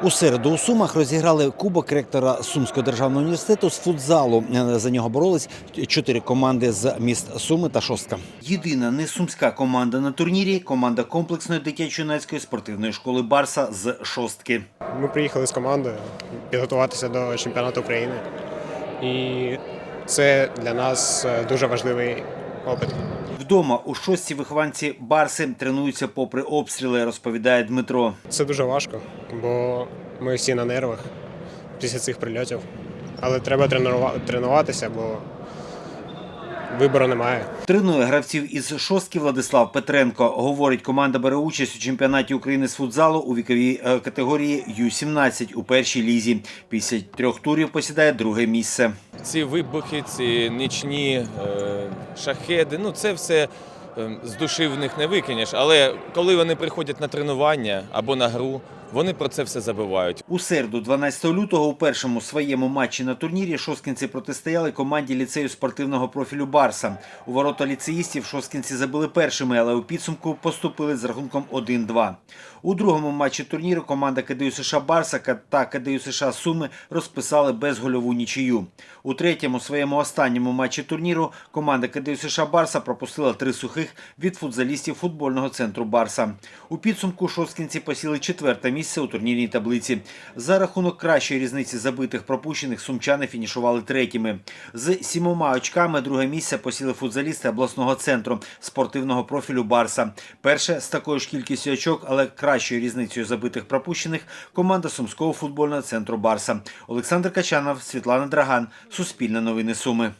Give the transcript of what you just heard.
У середу у Сумах розіграли кубок ректора Сумського державного університету з футзалу. За нього боролись чотири команди з міст Суми та Шостка. Єдина не сумська команда на турнірі команда комплексної дитячо-юнацької спортивної школи Барса з Шостки. Ми приїхали з командою підготуватися до чемпіонату України. І це для нас е, дуже важливий опит. Вдома у шостці вихованці Барси тренуються попри обстріли, розповідає Дмитро. Це дуже важко, бо ми всі на нервах після цих прильотів. Але треба тренува- тренуватися, бо вибору немає. Тренує гравців із шостки Владислав Петренко. Говорить, команда бере участь у чемпіонаті України з футзалу у віковій е, категорії Ю-17 у першій лізі. Після трьох турів посідає друге місце. Ці вибухи, ці нічні е, шахеди, ну це все е, з душі в них не викинеш. Але коли вони приходять на тренування або на гру, вони про це все забувають. У середу, 12 лютого, у першому своєму матчі на турнірі шосткінці протистояли команді ліцею спортивного профілю Барса. У ворота ліцеїстів шосткінці забили першими, але у підсумку поступили з рахунком 1-2. У другому матчі турніру команда КДЮ США Барса та КДЮ США Суми розписали безгольову нічию. У третьому своєму останньому матчі турніру команда КДЮ США Барса пропустила три сухих від футзалістів футбольного центру Барса. У підсумку шосткінці посіли четверте місце у турнірній таблиці. За рахунок кращої різниці забитих пропущених сумчани фінішували третіми. З сімома очками друге місце посіли футзалісти обласного центру спортивного профілю Барса. Перше з такою ж кількістю очок, але кращою різницею забитих пропущених команда Сумського футбольного центру Барса. Олександр Качанов, Світлана Драган, Суспільне новини Суми.